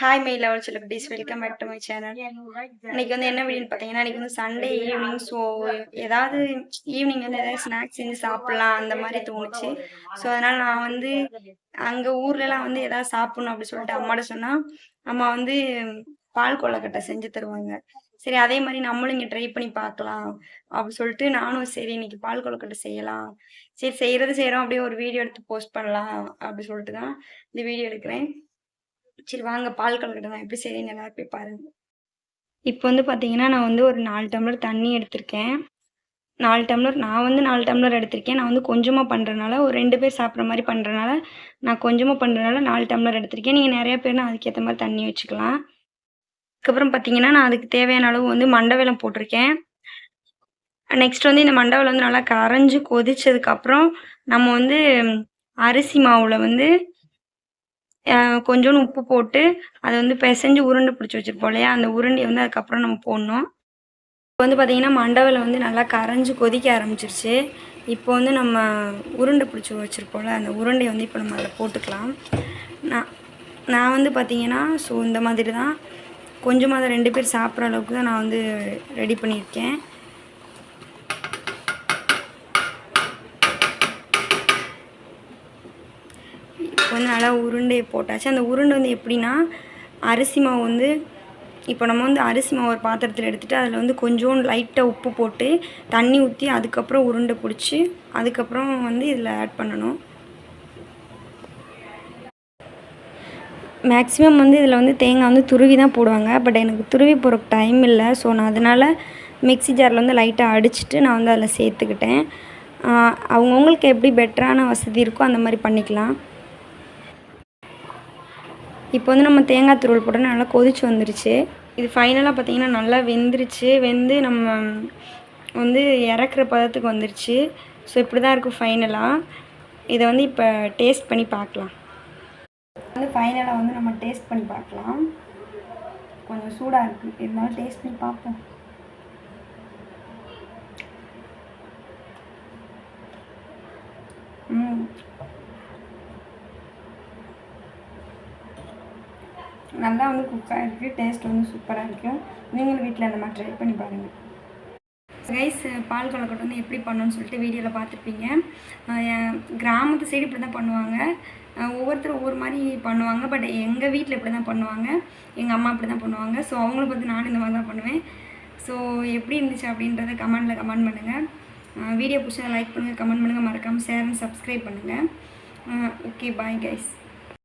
Hi மெயில் லெவல் சில பிடிஸ் welcome back to my channel இன்னைக்கு வந்து என்ன வீடியோன்னு பார்த்தீங்கன்னா இன்னைக்கு வந்து சண்டே ஈவினிங் ஸோ ஏதாவது ஈவினிங் வந்து ஏதாவது ஸ்நாக்ஸ் செஞ்சு சாப்பிட்லாம் அந்த மாதிரி தோணுச்சு. ஸோ அதனால் நான் வந்து அங்கே ஊர்லலாம் வந்து ஏதாவது சாப்பிட்ணும் அப்படின்னு சொல்லிட்டு அம்மாட்ட சொன்னால் அம்மா வந்து பால் கொள்ளக்கட்டை செஞ்சு தருவாங்க. சரி அதே மாதிரி நம்மளும் இங்கே ட்ரை பண்ணி பார்க்கலாம் அப்படி சொல்லிட்டு நானும் சரி இன்னைக்கு பால் கொழுக்கட்டை செய்யலாம். சரி செய்கிறது செய்கிறோம் அப்படியே ஒரு வீடியோ எடுத்து போஸ்ட் பண்ணலாம் அப்படி சொல்லிட்டு தான் இந்த வீடியோ எடுக்கிறேன். சரி வாங்க பால் கொழுக்கட்டை எப்படி சரின்னு எல்லாரும் போய் பாருங்க. இப்போ வந்து பார்த்தீங்கன்னா நான் வந்து ஒரு நாலு டம்ளர் தண்ணி எடுத்திருக்கேன். நாலு டம்ளர் நான் வந்து நாலு டம்ளர் எடுத்திருக்கேன். நான் வந்து கொஞ்சமாக பண்ணுறனால ஒரு ரெண்டு பேர் சாப்பிட்ற மாதிரி பண்ணுறனால நான் கொஞ்சமாக பண்ணுறனால நாலு டம்ளர் எடுத்திருக்கேன். நீங்கள் நிறைய பேர்னா அதுக்கேற்ற மாதிரி தண்ணி வச்சுக்கலாம். அதுக்கப்புறம் பார்த்தீங்கன்னா நான் அதுக்கு தேவையான அளவு வந்து மண்டவெல்லாம் போட்டிருக்கேன். நெக்ஸ்ட் வந்து இந்த மண்டவெல்லம் வந்து நல்லா கரைஞ்சி கொதிச்சதுக்கப்புறம் நம்ம வந்து அரிசி மாவில் வந்து கொஞ்சோண்டு உப்பு போட்டு அதை வந்து பிசைஞ்சு உருண்டை பிடிச்சி வச்சுருப்போம் இல்லையா? அந்த உருண்டையை வந்து அதுக்கப்புறம் நம்ம போடணும். இப்போ வந்து பார்த்திங்கன்னா மண்டவில் வந்து நல்லா கரைஞ்சி கொதிக்க ஆரம்பிச்சிருச்சு. இப்போ வந்து நம்ம உருண்டை பிடிச்சி வச்சுருப்போம்ல அந்த உருண்டையை வந்து இப்போ நம்ம அதில் போட்டுக்கலாம். நான் நான் வந்து பார்த்திங்கன்னா ஸோ இந்த மாதிரி தான் கொஞ்சமாக அதை ரெண்டு பேர் சாப்பிட்ற அளவுக்கு தான் நான் வந்து ரெடி பண்ணியிருக்கேன் இப்போ வந்து நல்லா உருண்டை போட்டாச்சு. அந்த உருண்டை வந்து எப்படின்னா அரிசி மாவு வந்து இப்போ நம்ம வந்து அரிசி மாவு ஒரு பாத்திரத்தில் எடுத்துகிட்டு அதில் வந்து கொஞ்சோண்டு லைட்டாக உப்பு போட்டு தண்ணி ஊற்றி அதுக்கப்புறம் உருண்டை பிடிச்சி அதுக்கப்புறம் வந்து இதில் ஆட் பண்ணணும். மேக்ஸிமம் வந்து இதில் வந்து தேங்காய் வந்து துருவி தான் போடுவாங்க. பட் எனக்கு துருவி போகிறக்கு டைம் இல்லை. ஸோ நான் அதனால் மிக்ஸி ஜாரில் வந்து லைட்டாக அடிச்சுட்டு நான் வந்து அதில் சேர்த்துக்கிட்டேன். அவங்கவுங்களுக்கு எப்படி பெட்டரான வசதி இருக்கோ அந்த மாதிரி பண்ணிக்கலாம். இப்போ வந்து நம்ம தேங்காய் துருவல் போட்டால் நல்லா கொதிச்சு வந்துருச்சு. இது ஃபைனலாக பார்த்திங்கன்னா நல்லா வெந்துருச்சு. வெந்து நம்ம வந்து இறக்குற பதத்துக்கு வந்துருச்சு. ஸோ இப்படி தான் இருக்கும் ஃபைனலாக இதை வந்து இப்போ டேஸ்ட் பண்ணி பார்க்கலாம். வந்து ஃபைனலாக வந்து நம்ம டேஸ்ட் பண்ணி பார்க்கலாம். கொஞ்சம் சூடாக இருக்குது இருந்தாலும் டேஸ்ட் பண்ணி பார்ப்போம். ம். நல்லா வந்து குக் ஆகிருக்கு டேஸ்ட் வந்து சூப்பராக இருக்கும் நீங்களும் வீட்டில் அந்த மாதிரி ட்ரை பண்ணி பாருங்கள் ரைஸ் பால் கொழுக்கட்டை வந்து எப்படி பண்ணணும்னு சொல்லிட்டு வீடியோவில் பார்த்துருப்பீங்க. கிராமத்து சைடு இப்படி தான் பண்ணுவாங்க ஒவ்வொருத்தரும் ஒவ்வொரு மாதிரி பண்ணுவாங்க. பட் எங்கள் வீட்டில் இப்படி தான் பண்ணுவாங்க. எங்கள் அம்மா இப்படி தான் பண்ணுவாங்க. ஸோ அவங்கள பார்த்து நானும் இந்த மாதிரி தான் பண்ணுவேன். ஸோ எப்படி இருந்துச்சு அப்படின்றத கமெண்டில் கமெண்ட் பண்ணுங்கள் வீடியோ பிடிச்சா லைக் பண்ணுங்கள் கமெண்ட் பண்ணுங்கள் மறக்காமல் ஷேர் அண்ட் சப்ஸ்கிரைப் பண்ணுங்கள் ஓகே பாய் கைஸ்